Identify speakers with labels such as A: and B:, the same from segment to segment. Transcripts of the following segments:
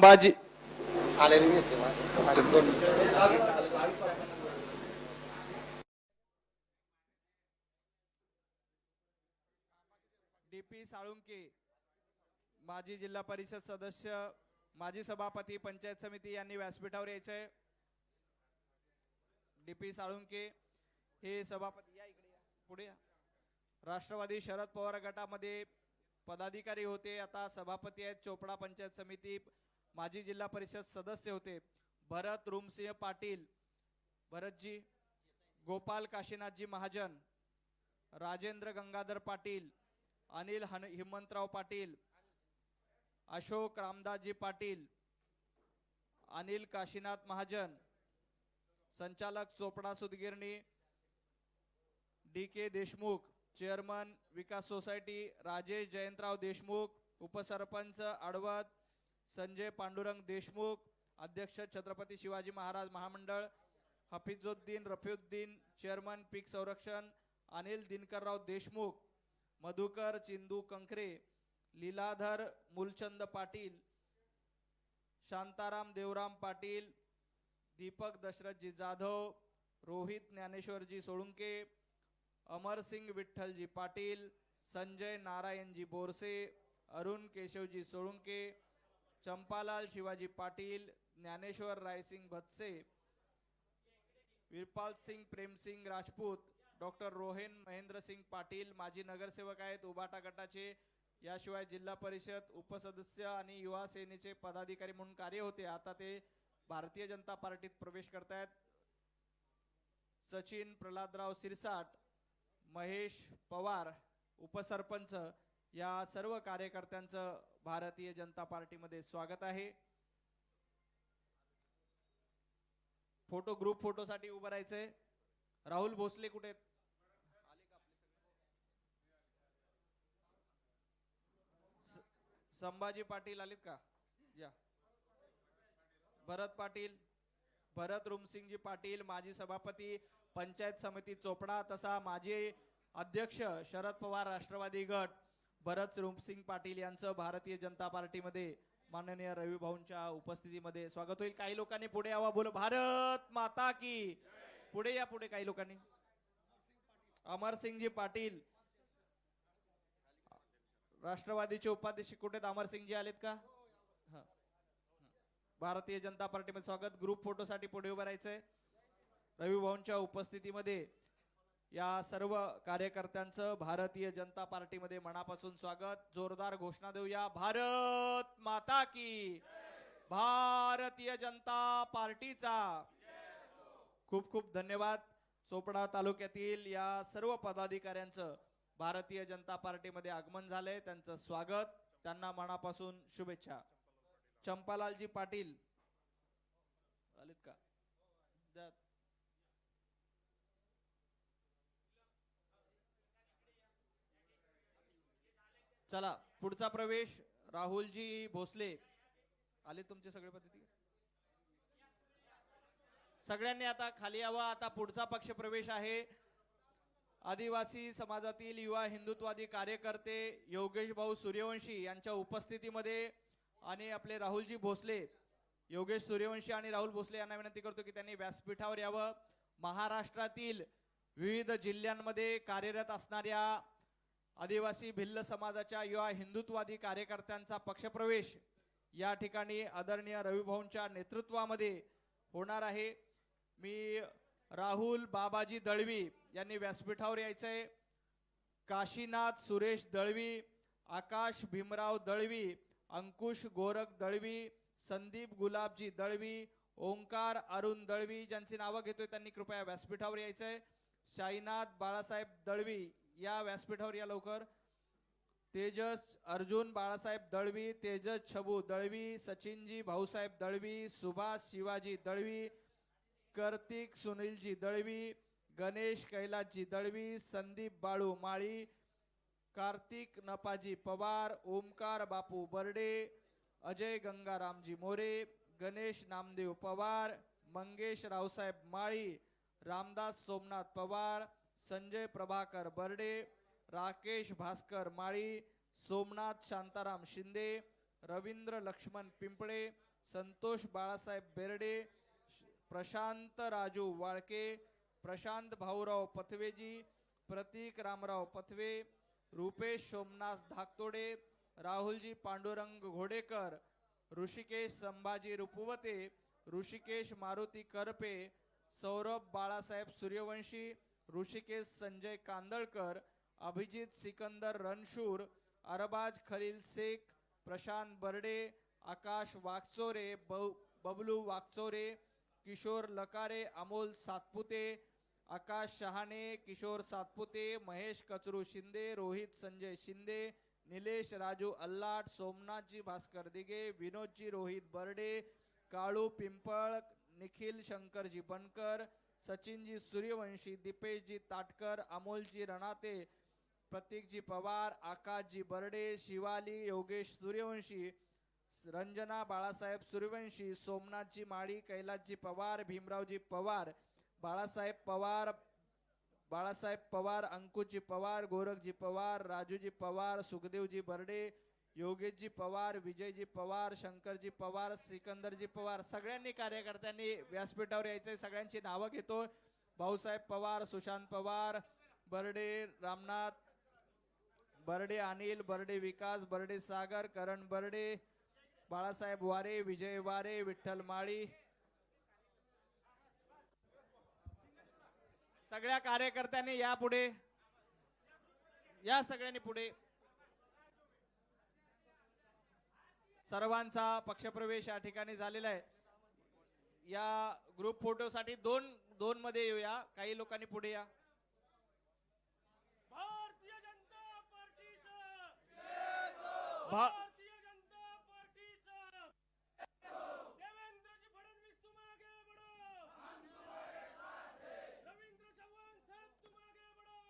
A: संभाजी
B: आलेले दोन
A: D P Salunke माजी जिल्हा परिषद सदस्य माजी सभापती पंचायत समिती यांनी व्यासपीठावर यायचंय. डी पी साळुंके हे सभापती या इकडे या. पुढे या. राष्ट्रवादी शरद पवार गटामध्ये पदाधिकारी होते. आता सभापती आहेत चोपडा पंचायत समिती माजी जिल्हा परिषद सदस्य होते. भरत रुमसिंह पाटील भरतजी गोपाल काशीनाथजी महाजन राजेंद्र गंगाधर पाटील अनिल हन हिमंतराव पाटील अशोक रामदासजी पाटील अनिल काशीनाथ महाजन संचालक चोपडा सुदगिरणी डी के देशमुख चेअरमन विकास सोसायटी राजेश जयंतराव देशमुख उपसरपंच अडवत संजय पांडुरंग देशमुख अध्यक्ष छत्रपती शिवाजी महाराज महामंडळ हफिजुद्दीन रफिउद्दीन चेअरमन पीक संरक्षण अनिल दिनकरराव देशमुख मधुकर चिंदू कंकरे लीलाधर मूलचंद पाटील शांताराम देवराम पाटील दीपक दशरथजी जाधव रोहित ज्ञानेश्वरजी सोळुंके अमरसिंग विठ्ठलजी पाटील संजय नारायणजी बोरसे अरुण केशवजी सोळुंके चंपालाल शिवाजी पाटील ज्ञानेश्वर रायसिंग भत्से विरपाल सिंग प्रेमसिंग राजपूत डॉक्टर रोहन महेंद्रसिंग पाटील माजी नगरसेवक आहेत उबाटा गटाचे याशिवाय जिल्हा परिषद उपसदस्य आणि युवा सेनेचे पदाधिकारी म्हणून कार्य होते. आता ते भारतीय जनता पार्टीत प्रवेश करतायत. सचिन प्रल्हादराव सिरसाट महेश पवार उपसरपंच या सर्व कार्यकर्त्यांचं भारतीय जनता पार्टीमध्ये स्वागत आहे. फोटो ग्रुप फोटोसाठी उभं राहायचंय. राहुल भोसले कुठे संभाजी पाटील आलेत का? या. भरत पाटील भरत रुमसिंगजी पाटील माजी सभापती पंचायत समिती चोपडा तसा माजी अध्यक्ष शरद पवार राष्ट्रवादी गट भरत रूपसिंग पाटील यांचं भारतीय जनता पार्टीमध्ये माननीय रवी भाऊंच्या उपस्थितीमध्ये स्वागत होईल. काही लोकांनी पुढे यावा. बोल भारत माता की पुढे या पुढे काही लोकांनी. अमरसिंगजी पाटील. राष्ट्रवादीचे उपाध्यक्ष कुठे अमरसिंगजी आलेत का? भारतीय जनता पार्टीमध्ये स्वागत. ग्रुप फोटोसाठी पुढे उभं राहायचंय. रवी भाऊंच्या उपस्थितीमध्ये या सर्व कार्यकर्त्यांचं भारतीय जनता पार्टीमध्ये मनापासून स्वागत. जोरदार घोषणा देऊया. भारत माता की भारतीय जनता पार्टीचा खूप खूप धन्यवाद. चोपडा तालुक्यातील या सर्व पदाधिकाऱ्यांचं भारतीय जनता पार्टीमध्ये आगमन झालंय. त्यांचं स्वागत. त्यांना मनापासून शुभेच्छा. चंपालालजी पाटील. आलेत का? चला पुढचा प्रवेश राहुलजी भोसले. आले तुमचे सगळे पद्धती? सगळ्यांनी आता खाली यावं. आता पुढचा पक्ष प्रवेश आहे. आदिवासी समाजातील युवा हिंदुत्वादी कार्यकर्ते योगेश भाऊ सूर्यवंशी यांच्या उपस्थितीमध्ये आणि आपले राहुलजी भोसले. योगेश सूर्यवंशी आणि राहुल भोसले यांना विनंती करतो की त्यांनी व्यासपीठावर यावं. महाराष्ट्रातील विविध जिल्ह्यांमध्ये कार्यरत असणाऱ्या आदिवासी भिल्ल समाजाच्या युवा हिंदुत्वादी कार्यकर्त्यांचा पक्षप्रवेश या ठिकाणी आदरणीय रविभाऊंच्या नेतृत्वामध्ये होणार आहे. मी राहुल बाबाजी दळवी यांनी व्यासपीठावर यायचंय. काशीनाथ सुरेश दळवी आकाश भीमराव दळवी अंकुश गोरख दळवी संदीप गुलाबजी दळवी ओंकार अरुण दळवी ज्यांची नावं घेतोय त्यांनी कृपया व्यासपीठावर यायचंय. साईनाथ बाळासाहेब दळवी या व्यासपीठावर या लवकर. तेजस अर्जुन बाळासाहेब दळवी तेजस छबू दळवी सचिनजी भाऊसाहेब दळवी सुभाष शिवाजी दळवी कार्तिक सुनीलजी दळवी गणेश कैलासजी दळवी संदीप बाळू माळी कार्तिक नपाजी पवार ओमकार बापू बर्डे अजय गंगारामजी मोरे गणेश नामदेव पवार मंगेश रावसाहेब माळी रामदास सोमनाथ पवार संजय प्रभाकर बर्डे राकेश भास्कर माळी सोमनाथ शांताराम शिंदे रवींद्र लक्ष्मण पिंपळे संतोष बाळासाहेब बेर्डे प्रशांत राजू वाळके प्रशांत भाऊराव पथवेजी प्रतीक रामराव पथवे रुपेश सोमनाथ धाकतोडे राहुलजी पांडुरंग घोडेकर ऋषिकेश संभाजी रुपवते ऋषिकेश मारुती करपे सौरभ बाळासाहेब सूर्यवंशी ऋषिकेश संजय कांदळकर अभिजित सिकंदर रणशूर अरबाज खलील शेख प्रशांत बर्डे आकाश वागचोरे ब- बबलू वागचोरे किशोर लकारे अमोल सातपुते आकाश शहाणे किशोर सातपुते महेश कचरू शिंदे रोहित संजय शिंदे निलेश राजू अल्लाट सोमनाथजी भास्कर दिगे विनोदजी रोहित बर्डे काळू पिंपळ निखिल शंकरजी बनकर सचिनजी सूर्यवंशी दीपेशजी ताटकर अमोलजी रणाते प्रतीकजी पवार आकाशजी बर्डे शिवाली योगेश सूर्यवंशी रंजना बाळासाहेब सूर्यवंशी सोमनाथजी माळी कैलासजी पवार भीमरावजी पवार बाळासाहेब पवार बाळासाहेब पवार अंकुशजी पवार गोरखजी पवार राजूजी पवार सुखदेवजी बर्डे योगेशजी पवार विजयजी पवार शंकरजी पवार सिकंदरजी पवार सगळ्यांनी कार्यकर्त्यांनी व्यासपीठावर यायचंय सगळ्यांची नावं घेतो. भाऊसाहेब पवार सुशांत पवार बर्डे रामनाथ बर्डे अनिल बर्डे विकास बर्डे सागर करण बर्डे बाळासाहेब वारे विजय वारे विठ्ठल माळी. सगळ्या कार्यकर्त्यांनी या पुढे या सगळ्यांनी पुढे सर्वांचा पक्षप्रवेश या ठिकाणी झालेला आहे. या ग्रुप फोटोसाठी दोन दोन मध्ये येऊया. काही लोकांनी पुढे या.
C: भारतीय जनता पार्टीचं
A: भा-
C: भारतीय जनता पार्टीचं देवेंद्रजी फडणवीस तुम आगे बढ़ो रविंद्र चव्हाण साहब तुम आगे बढ़ो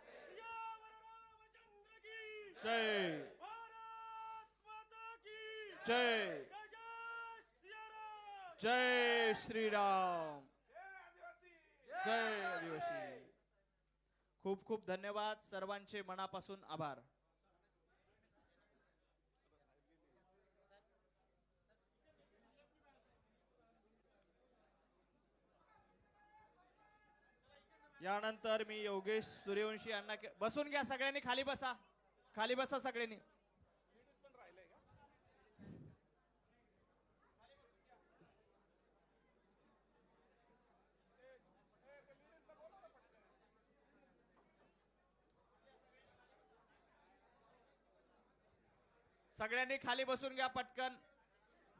C: सियावर रामचंद्र की
A: जय
C: भारत माता की
A: जय
C: जय जय सियाराम
A: जय श्रीराम। जय आदिवासी। खूप खूप धन्यवाद सर्वांचे मनापासून आभार. यानंतर मी योगेश सूर्यवंशी यांना बसून घ्या सगळ्यांनी खाली बसा. खाली बसा सगळ्यांनी. सगळ्यांनी खाली बसून घ्या पटकन.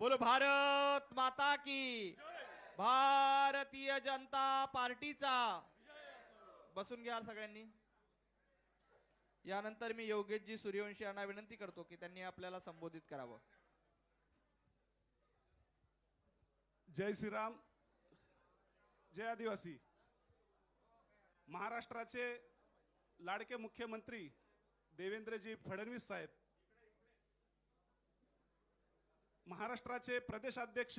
A: बोलो भारत माता की भारतीय जनता पार्टीचा. बसून घ्या सगळ्यांनी. यानंतर मी योगेशजी सूर्यवंशी यांना विनंती करतो की त्यांनी आपल्याला संबोधित करावं.
D: जय श्रीराम. जय आदिवासी. महाराष्ट्राचे लाडके मुख्यमंत्री देवेंद्रजी फडणवीस साहेब महाराष्ट्राचे प्रदेशाध्यक्ष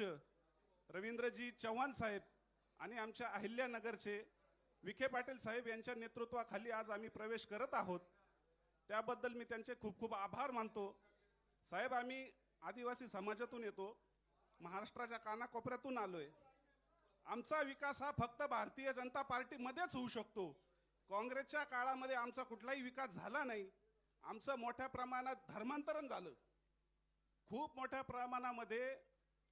D: रवींद्रजी चव्हाण साहेब आणि आमच्या अहिल्यानगरचे विखे पाटील साहेब यांच्या नेतृत्वाखाली आज आम्ही प्रवेश करत आहोत. त्याबद्दल मी त्यांचे खूप खूप आभार मानतो. साहेब आम्ही आदिवासी समाजातून येतो. महाराष्ट्राच्या कानाकोपऱ्यातून आलोय. आमचा विकास हा फक्त भारतीय जनता पार्टीमध्येच होऊ शकतो. काँग्रेसच्या काळामध्ये आमचा कुठलाही विकास झाला नाही. आमचं मोठ्या प्रमाणात धर्मांतरण झालं. खूप मोठ्या प्रमाणामध्ये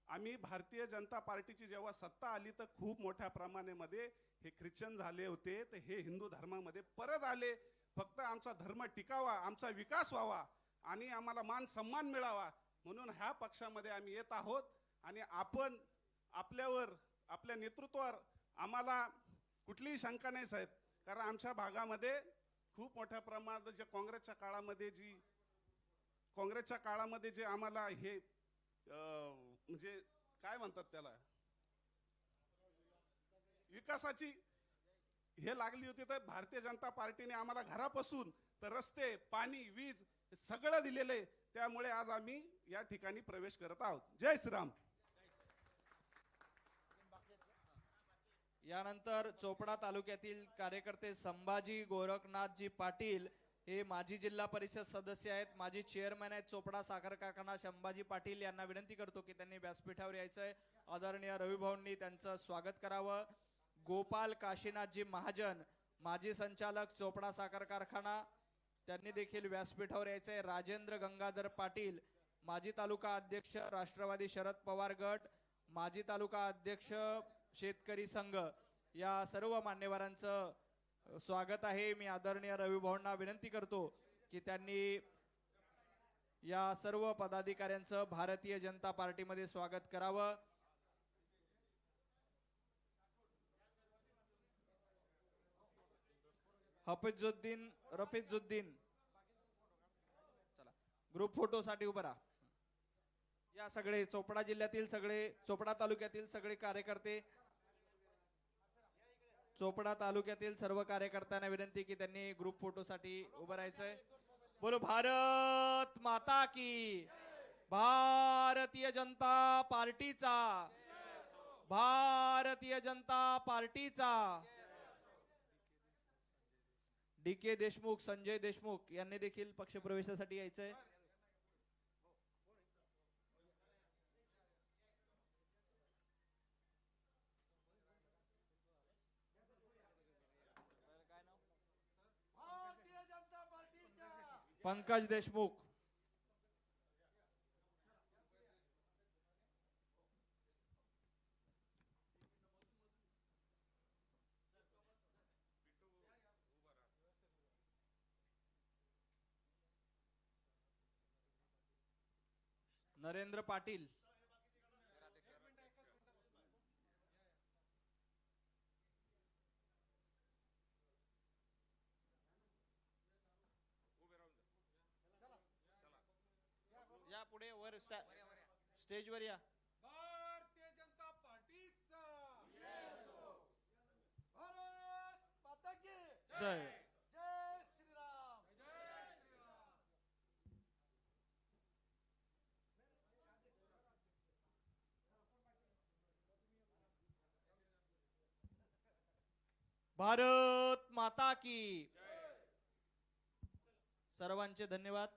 D: आम्ही भारतीय जनता पार्टीची जेव्हा सत्ता आली तर खूप मोठ्या प्रमाणामध्ये हे ख्रिश्चन झाले होते तर हे हिंदू धर्मामध्ये परत आले. फक्त आमचा धर्म टिकावा आमचा विकास व्हावा आणि आम्हाला मान सन्मान मिळावा म्हणून ह्या पक्षामध्ये आम्ही येत आहोत. आणि आपण आपल्यावर आपल्या नेतृत्वावर आम्हाला कुठलीही शंका नाही साहेब. कारण आमच्या भागामध्ये खूप मोठ्या प्रमाणात जे काँग्रेसच्या काळामध्ये जी काँग्रेसच्या काळामध्ये जे आम्हाला हे म्हणजे काय म्हणतात त्याला? विकासाची हे लागली होती तर भारतीय जनता पार्टीने आम्हाला घरापासून तर रस्ते पाणी वीज सगळं दिलेले त्यामुळे आज आम्ही या ठिकाणी प्रवेश करत आहोत. जय श्रीराम.
A: यानंतर चोपडा तालुक्यातील कार्यकर्ते संभाजी गोरखनाथजी पाटील हे माजी जिल्हा परिषद सदस्य आहेत. माजी चेअरमॅन आहेत. चोपडा साखर कारखाना संभाजी पाटील यांना विनंती करतो की त्यांनी व्यासपीठावर यायचंय. आदरणीय रविभाऊंनी त्यांचं स्वागत करावं. गोपाल काशीनाथजी महाजन माजी संचालक चोपडा साखर कारखाना त्यांनी देखील व्यासपीठावर यायचंय. राजेंद्र गंगाधर पाटील माजी तालुका अध्यक्ष राष्ट्रवादी शरद पवार गट माजी तालुका अध्यक्ष शेतकरी संघ या सर्व मान्यवरांचं स्वागत आहे. मी आदरणीय रविभाऊंना विनंती करतो की त्यांनी या सर्व पदाधिकाऱ्यांचं भारतीय जनता पार्टीमध्ये स्वागत करावं. हफिजुद्दीन रफिजुद्दीन. चला ग्रुप फोटो साठी उभं राहा. या सगळे चोपडा जिल्ह्यातील सगळे चोपडा तालुक्यातील सगळे कार्यकर्ते चोपडा तालुक्यातील सर्व कार्यकर्त्यांना विनंती की त्यांनी ग्रुप फोटो साठी उभं राहायचंय. बोलो भारत माता की भारतीय जनता पार्टीचा. भारतीय जनता पार्टीचा. डी के देशमुख संजय देशमुख यांनी देखील पक्षप्रवेशासाठी यायचंय. पंकज देशमुख. नरेंद्र पाटील या पुढे वर स्टा- स्टेजवर या.
C: भारतीय जनता पार्टीचा.
A: जय.
B: जय. श्रीराम.
A: भारत माता की सर्वांचे धन्यवाद.